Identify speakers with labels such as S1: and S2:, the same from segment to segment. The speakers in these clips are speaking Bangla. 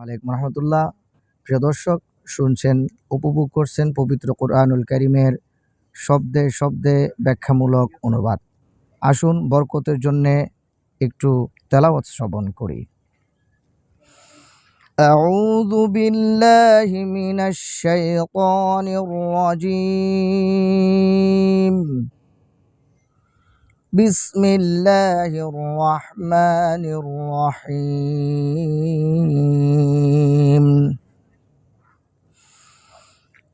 S1: আলাইকুম রহমতুল্লাহ প্রিয় দর্শক শুনছেন উপভোগ করছেন পবিত্র কোরআনুল করিমের শব্দে শব্দে ব্যাখ্যামূলক অনুবাদ আসুন বরকতের জন্যে একটু তেলাওয়াত শ্রবণ করি أعوذ بالله من الشيطان الرجيم بسم الله الرحمن الرحيم.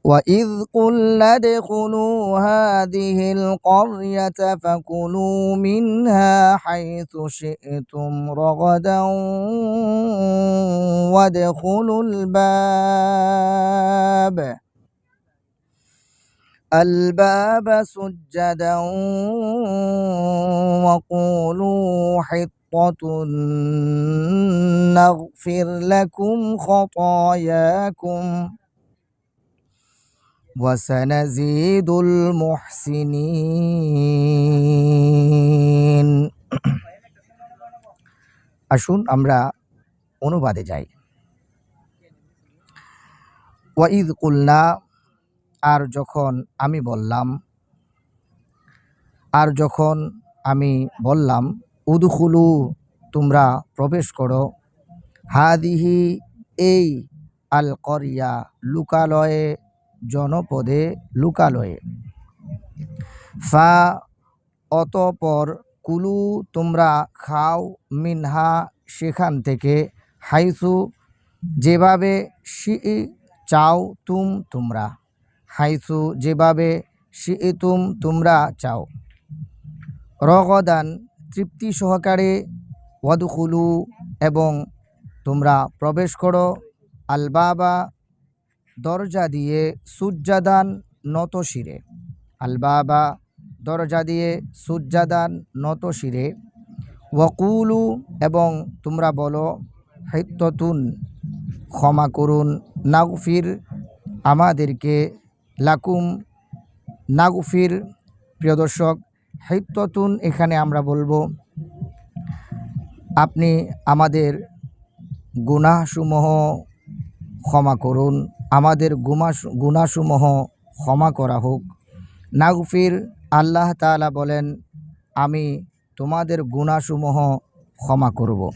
S1: وإذ قلنا ادخلوا هذه القرية فكلوا منها حيث شئتم رغدا وادخلوا الباب. الباب سجدا وقولوا حطة نغفر لكم خطاياكم وسنزيد المحسنين আসুন আমরা অনুবাদে যাই ওয়াইদ কুলনা আর যখন আমি বললাম, আর যখন আমি বললাম, উদখুলু, তোমরা প্রবেশ করো। হাদিহি এই আল করিয়া লুকালয়ে, জনপদে লুকালয়ে। ফা, অতপর কুলু, তোমরা খাও মিনহা সেখান থেকে, হাইসু, যেভাবে শি চাও তুম তোমরা। হাইসু, যেভাবে শিতুম তোমরা চাও। রগদান, তৃপ্তি সহকারে ওয়াদুকুলু এবং তোমরা প্রবেশ করো। আলবাবা, দরজা দিয়ে সূর্যাদান নত শিরে। আলবাবা, দরজা দিয়ে সূর্যাদান নত শিরে। ওয়াকুলু এবং তোমরা বলো, হিত্ততুন, ক্ষমা করুন, নাগফির আমাদেরকে লাকুম নাগুফির। প্রিয় দর্শক হিত্ততুন এখানে আমরা বলব, আপনি আমাদের গুনাহসমূহ ক্ষমা করুন, আমাদের গুমা গুনাসমূহ ক্ষমা করা হোক। নাগফির, আল্লাহ তাআলা বলেন, আমি তোমাদের গুনাসমূহ ক্ষমা করব।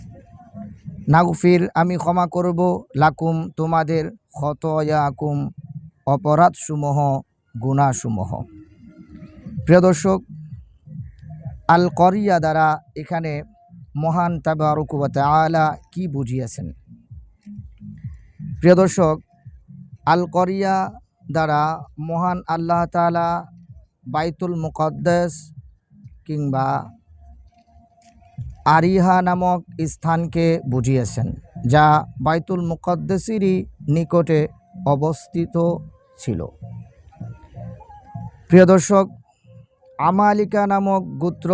S1: নাগফির, আমি ক্ষমা করব, লাকুম তোমাদের খতয়াকুম অপরাধসমূহ, গুণাসমূহ। প্রিয় দর্শক আল করিয়া দ্বারা এখানে মহান তাবারকুবত আলা কি বুঝিয়েছেন? প্রিয় দর্শক আল করিয়া দ্বারা মহান আল্লাহ তালা বাইতুল মুকদ্দেস কিংবা আরিহা নামক স্থানকে বুঝিয়েছেন, যা বাইতুল মুকদ্দেসেরই নিকটে অবস্থিত ছিল। প্রিয় দর্শক, আমালিকা নামক গোত্র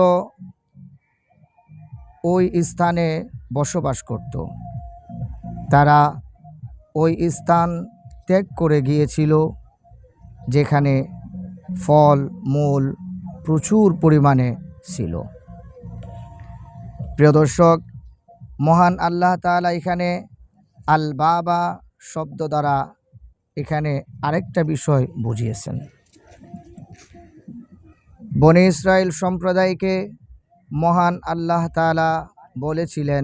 S1: ওই স্থানে বসবাস করত। তারা ওই স্থান ত্যাগ করে গিয়েছিল, যেখানে ফল, মূল প্রচুর পরিমাণে ছিল। প্রিয় দর্শক, মহান আল্লাহ তাআলা এখানে আল বাবা শব্দ দ্বারা এখানে আরেকটা বিষয় বুঝিয়েছেন। বনে ইসরায়েল সম্প্রদায়কে মহান আল্লাহ তাআলা বলেছিলেন,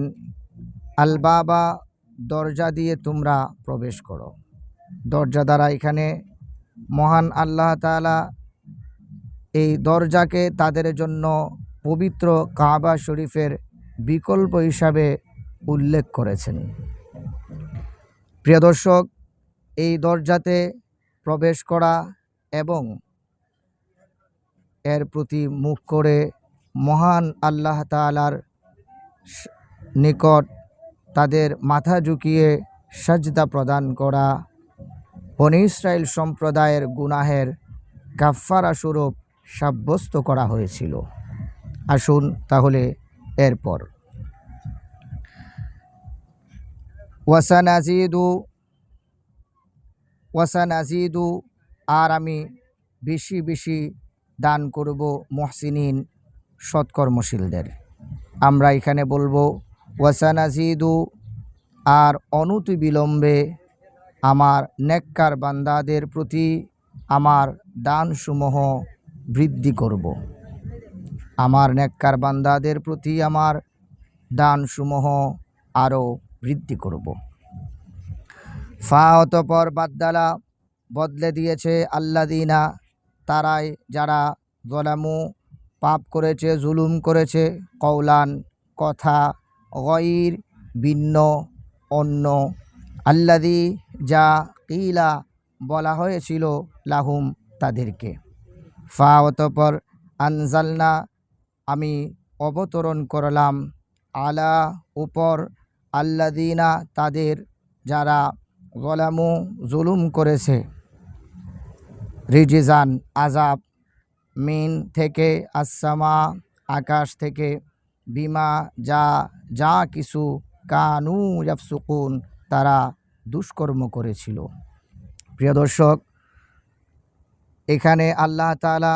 S1: আল বাবা, দরজা দিয়ে তোমরা প্রবেশ করো। দরজা দ্বারা এখানে মহান আল্লাহ তাআলা এই দরজাকে তাদের জন্য পবিত্র কাবা শরীফের বিকল্প হিসাবে উল্লেখ করেছেন। প্রিয় দর্শক এই দরজাতে প্রবেশ করা এবং এর প্রতি মুখ করে মহান আল্লাহ তালার নিকট তাদের মাথা ঝুঁকিয়ে সাজদা প্রদান করা। বনি ইসরায়েল সম্প্রদায়ের গুনাহের কাফারা স্বরূপ সাব্যস্ত করা হয়েছিল। আসুন তাহলে এরপর। ওয়াসানাজিদু ওয়াসানাজিদু আর আমি বেশি বেশি দান করব মহসিনিন সৎকর্মশীলদের। আমরা এখানে বলব, ওয়াসানাজিদু আর অনতি বিলম্বে আমার নেককার বান্দাদের প্রতি আমার দানসমূহ বৃদ্ধি করব। আমার নেককার বান্দাদের প্রতি আমার দানসমূহ আরও বৃদ্ধি করব। ফা অতপর বাদ্দালা বদলে দিয়েছে আল্লাদিনা তারাই যারা জলামু, পাপ করেছে, জুলুম করেছে কৌলান কথা গইর ভিন্ন, অন্য। আল্লাদি যা কিলা বলা হয়েছিল লাহুম তাদেরকে। ফা অতপর আনজালনা, আমি অবতরণ করলাম আলা উপর আল্লাদিনা তাদের যারা গলামু, জুলুম করেছে। রিজিজান আজাব মিন থেকে আসামা আকাশ থেকে বিমা, যা যা কিছু কানু ইয়াফসুকুন, তারা দুষ্কর্ম করেছিল। প্রিয় দর্শক, এখানে আল্লাহ তাআলা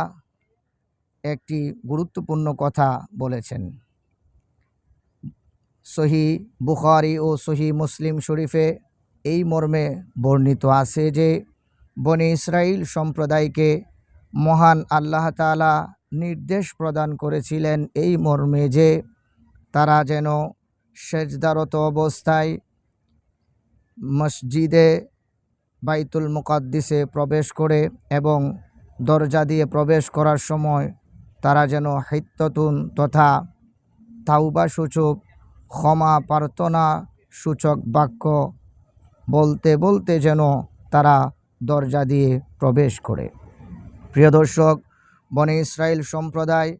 S1: একটি গুরুত্বপূর্ণ কথা বলেছেন। সহি বুখারি ও সহি মুসলিম শরীফে এই মর্মে বর্ণিত আছে যে বনে ইসরাইল সম্প্রদায়কে মহান আল্লাহ তাআলা নির্দেশ প্রদান করেছিলেন এই মর্মে যে তারা যেন সেজদারত অবস্থায় মসজিদে বাইতুল মুকাদ্দিসে প্রবেশ করে এবং দরজা দিয়ে প্রবেশ করার সময় তারা যেন হিত্ততুন তথা তাওবা সূচক ক্ষমা প্রার্থনা সূচক বাক্য বলতে বলতে যেন তারা দরজা দিয়ে প্রবেশ করে। প্রিয় দর্শক, বনে ইসরায়েল সম্প্রদায়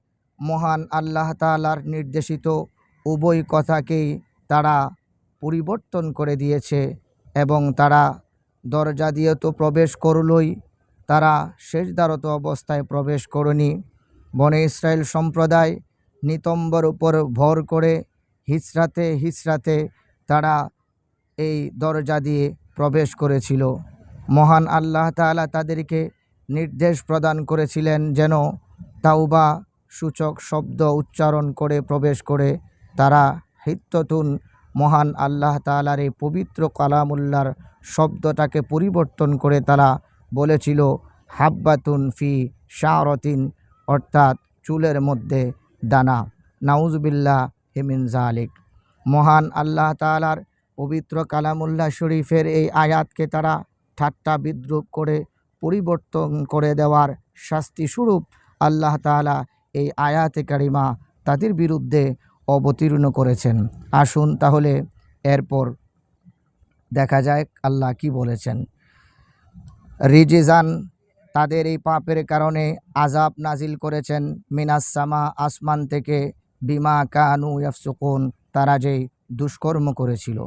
S1: মহান আল্লাহ তাআলার নির্দেশিত উভয় কথাকেই তারা পরিবর্তন করে দিয়েছে এবং তারা দরজা দিয়ে তো প্রবেশ করলই, তারা শেষদারত অবস্থায় প্রবেশ করনি। বনে ইসরায়েল সম্প্রদায় নিতম্বর উপর ভর করে হিসরাতে হিসরাতে তারা এই দরজা দিয়ে প্রবেশ করেছিল। মহান আল্লাহ তাআলা তাদেরকে নির্দেশ প্রদান করেছিলেন যেন তাওবা সূচক শব্দ উচ্চারণ করে প্রবেশ করে। তারা হিত্যতুন মহান আল্লাহ তাআলার এই পবিত্র কালামুল্লার শব্দটাকে পরিবর্তন করে তারা বলেছিল, হাব্বাতুন ফি শাহরতিন অর্থাৎ চুলের মধ্যে দানা। নাউজবিল্লাহ হেমিন জালিক মহান আল্লাহ তাআলার পবিত্র কালামুল্লাহ শরীফের এই আয়াতকে তারা ঠাট্টা বিদ্রুপ করে পরিবর্তন করে দেওয়ার শাস্তিস্বরূপ আল্লাহ তাআলা এই আয়াতে কারিমা তাদের বিরুদ্ধে অবতীর্ণ করেছেন। আসুন তাহলে এরপর দেখা যায় আল্লাহ কি বলেছেন। রিজিজান তাদের এই পাপের কারণে আজাব নাজিল করেছেন। মিনাসামা আসমান থেকে বিমা কানু ইয়াফসুকুন, তারা যে দুষ্কর্ম করেছিল।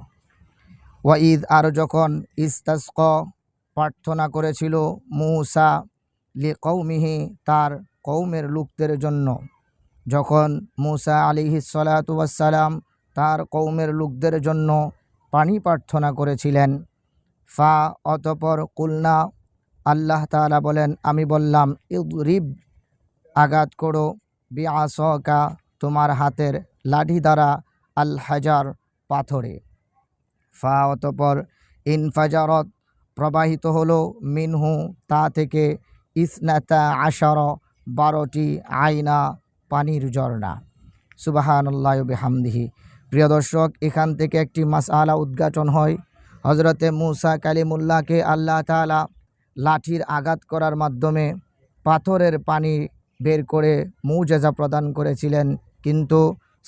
S1: ওয়াঈদ আর যখন ইস্তাস্ক প্রার্থনা করেছিল মূসা লি কৌমিহি তার কৌমের লোকদের জন্য, যখন মুসা আলিহি সালাতাম তার কৌমের লোকদের জন্য পানি প্রার্থনা করেছিলেন, ফা অতপর কুলনা, আল্লাহ তালা বলেন, আমি বললাম ইরিব আঘাত করো বি আসকা তোমার হাতের লাঠি দ্বারা আল হাজার পাথরে। ফা অতপর ইনফাজারত প্রবাহিত হলো মিনহু তা থেকে ইসনাতা আশার বারোটি আয়না পানির ঝর্ণা। সুবাহান আল্লাহ হামদিহি প্রিয় দর্শক, এখান থেকে একটি মাসআলা উদ্ঘাটন হয়। হজরতে মুসা কালিমুল্লাহকে আল্লাহ তাআলা লাঠির আঘাত করার মাধ্যমে পাথরের পানি বের করে মুজেজা প্রদান করেছিলেন। কিন্তু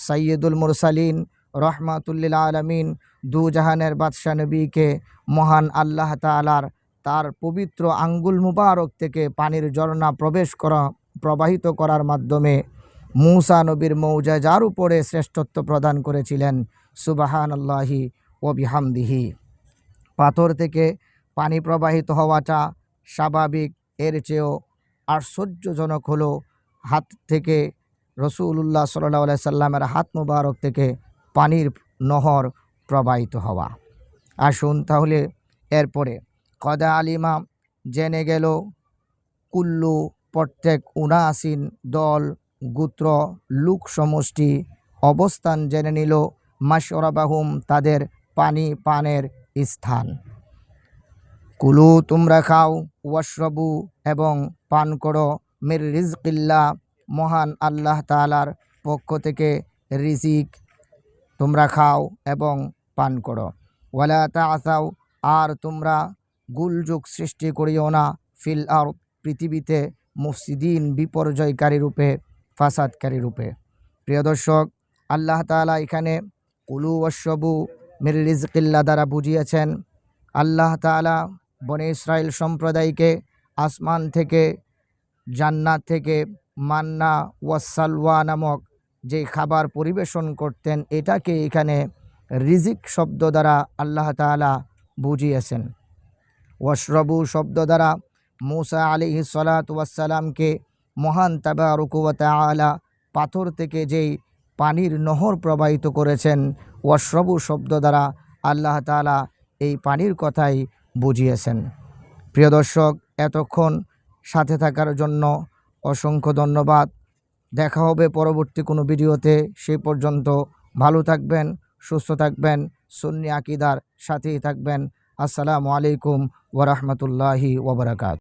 S1: সৈয়দুল মুরসালিন রহমাতুল্লিল আলমিন দু জাহানের বাদশাহ নবীকে মহান আল্লাহ তালার তার পবিত্র আঙ্গুল মুবারক থেকে পানির ঝর্ণা প্রবেশ করা, প্রবাহিত করার মাধ্যমে মূসা নবীর মৌজা যার উপরে শ্রেষ্ঠত্ব প্রদান করেছিলেন সুবাহান আল্লাহি ও বিহামদিহি। পাথর থেকে পানি প্রবাহিত হওয়াটা স্বাভাবিক, এর চেয়েও আশ্চর্যজনক হলো হাত থেকে রসুল্লাহ সাল্লাহ সাল্লামের হাত মুবারক থেকে পানির নহর প্রবাহিত হওয়া। আসুন তাহলে এরপরে, কদা আলিমা, জেনে গেল, কুল্লু প্রত্যেক উনাসিন দল, গোত্র, লোক সমষ্টি, অবস্থান জেনে নিল মাসরাবাহুম তাদের পানি পানের স্থান। কুলু তোমরা খাও, ওয়াশরবু এবং পান করো, মির রিজকিল্লা মহান আল্লাহ তাআলার পক্ষ থেকে রিজিক তোমরা খাও এবং পান করো। ওয়ালা তা আসাও আর তোমরা গুলযুগ সৃষ্টি করিও না। ফিল আর পৃথিবীতে মুফসিদিন, বিপর্যয়কারী রূপে, ফাসাদকারী রূপে। প্রিয় দর্শক, আল্লাহ তাআলা এখানে কুলু ওয়াশরবু মির রিজকিল্লা দ্বারা বুঝিয়েছেন, আল্লাহ তাআলা বনে ইসরায়েল সম্প্রদায়কে আসমান থেকে জান্নাত থেকে মান্না ওয়াসালওয়া নামক যে খাবার পরিবেশন করতেন, এটাকে এখানে রিজিক শব্দ দ্বারা আল্লাহ তাআলা বুঝিয়েছেন। ওয়াশরবু শব্দ দ্বারা মুসা আলী সালাত ওয়াসালামকে মহান তাবারুকু ওয়া তাআলা পাথর থেকে যেই পানির নহর প্রবাহিত করেছেন, ওয়াশরবু শব্দ দ্বারা আল্লাহ তাআলা এই পানির কথাই বুঝিয়েছেন। প্রিয় দর্শক, এতক্ষণ সাথে থাকার জন্য অসংখ্য ধন্যবাদ। দেখা হবে পরবর্তী কোনো ভিডিওতে। সেই পর্যন্ত ভালো থাকবেন, সুস্থ থাকবেন, সুন্নি আকিদার সাথেই থাকবেন। আসসালামু আলাইকুম ওরহমতুল্লাহি ওবরাকাত